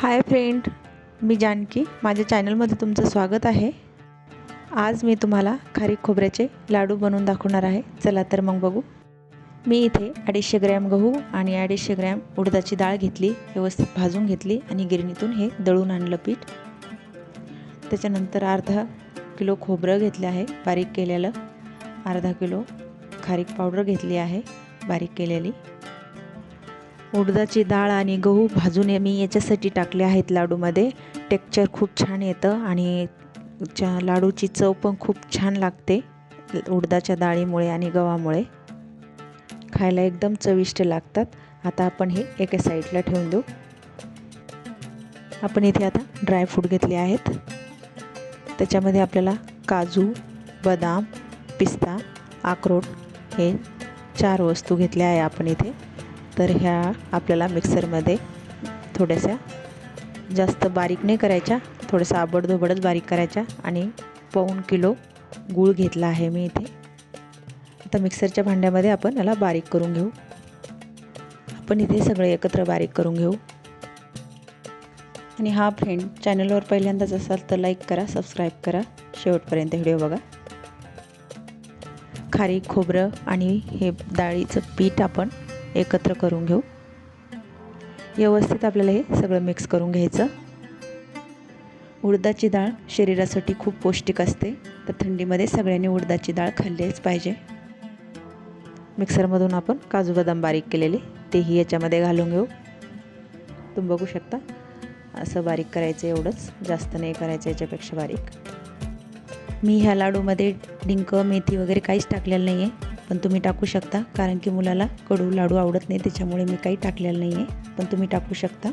Hi friend मी जानकी. माझ्या चॅनलमध्ये तुमचं स्वागत आहे. आज मी तुम्हाला खारीक खोबऱ्याचे लाडू बनवून दाखवणार आहे. चला तर मग बघू. मी इथे अडीचशे ग्रॅम गहू आणि अडीचशे ग्रॅम उडदाची डाळ घेतली व्यवस्थित भाजून घेतली आणि गिरणीतून हे दळून आणलं पीठ. त्याच्यानंतर अर्धा किलो खोबरं घेतलं आहे बारीक केलेलं. अर्धा किलो खारीक पावडर घेतली आहे बारीक केलेली. उडदाची डाळ आणि गहू भाजून मी याच्यासाठी टाकले आहेत लाडूमध्ये. टेक्चर खूप छान येतं आणि च्या लाडूची चव पण खूप छान लागते उडदाच्या डाळीमुळे आणि गव्हामुळे. खायला एकदम चविष्ट लागतात. आता आपण हे एका साईडला ठेवून देऊ. आपण इथे आता ड्रायफ्रूट घेतले आहेत. त्याच्यामध्ये आपल्याला काजू बदाम पिस्ता अक्रोड हे चार वस्तू घेतल्या आहे आपण इथे. तर ह्या आपल्याला मिक्सरमध्ये थोड्याशा जास्त बारीक नाही करायच्या थोडंसं आबडधोबडच बारीक करायच्या आणि पाऊण किलो गूळ घेतला आहे मी इथे. आता मिक्सरच्या भांड्यामध्ये आपण याला बारीक करून घेऊ. आपण इथे सगळे एकत्र बारीक करून घेऊ. आणि हा फ्रेंड चॅनलवर पहिल्यांदाच असाल तर लाईक करा सबस्क्राईब करा. शेवटपर्यंत व्हिडिओ बघा. खारी खोबरं आणि हे डाळीचं पीठ आपण एकत्र करून घेऊ. व्यवस्थित आपल्याला हे सगळं मिक्स करून घ्यायचं. उडदाची डाळ शरीरासाठी खूप पौष्टिक असते तर थंडीमध्ये सगळ्यांनी उडदाची डाळ खाल्लीच पाहिजे. मिक्सरमधून आपण काजू बदाम बारीक केलेले तेही याच्यामध्ये घालून घेऊ. तुम्ही बघू शकता असं बारीक करायचं एवढंच जास्त नाही करायचं याच्यापेक्षा बारीक. मी ह्या लाडूमध्ये डिंक मेथी वगैरे काहीच टाकलेलं नाही आहे पण तुम्ही टाकू शकता कारण की मुलाला कडू लाडू आवडत नाही त्याच्यामुळे मी काही टाकलेलं नाही आहे पण तुम्ही टाकू शकता.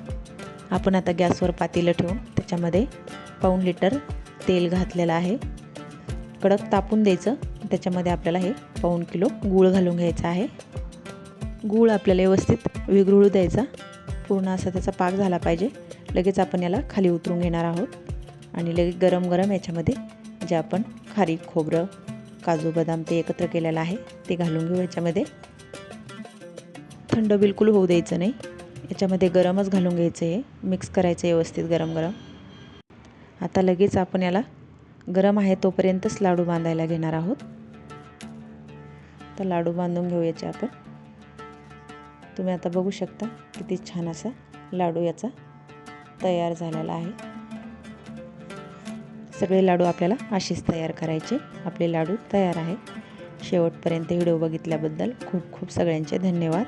आपण आता गॅसवर पातेलं ठेवून त्याच्यामध्ये पाऊण लिटर तेल घातलेलं आहे. कडक तापून द्यायचं. त्याच्यामध्ये आपल्याला हे पाऊण किलो गूळ घालून घ्यायचा आहे. गूळ आपल्याला व्यवस्थित विगळू द्यायचा. पूर्ण असा त्याचा पाक झाला पाहिजे. लगेच आपण याला खाली उतरून घेणार आहोत. आणि लगेच गरम गरम याच्यामध्ये जे आपण खारीक खोबरं काजू बदाम ते एकत्र केलेलं आहे. ते घालून घेऊ याच्यामध्ये. थंड बिलकुल होऊ द्यायचं नाही. याच्यामध्ये गरमच घालून घ्यायचं आहे. मिक्स करायचं व्यवस्थित गरम गरम. आता लगेच आपण याला गरम आहे तोपर्यंतच लाडू बांधायला घेणार आहोत. तर लाडू बांधून घेऊ याचे आपण. तुम्ही आता बघू शकता किती छान असा लाडू याचा तयार झालेला आहे. सगळे लाडू आपल्याला असेच तयार करायचे. आपले लाडू तयार आहे शेवटपर्यंत व्हिडिओ बघितल्याबद्दल खूप खूप सगळ्यांचे धन्यवाद.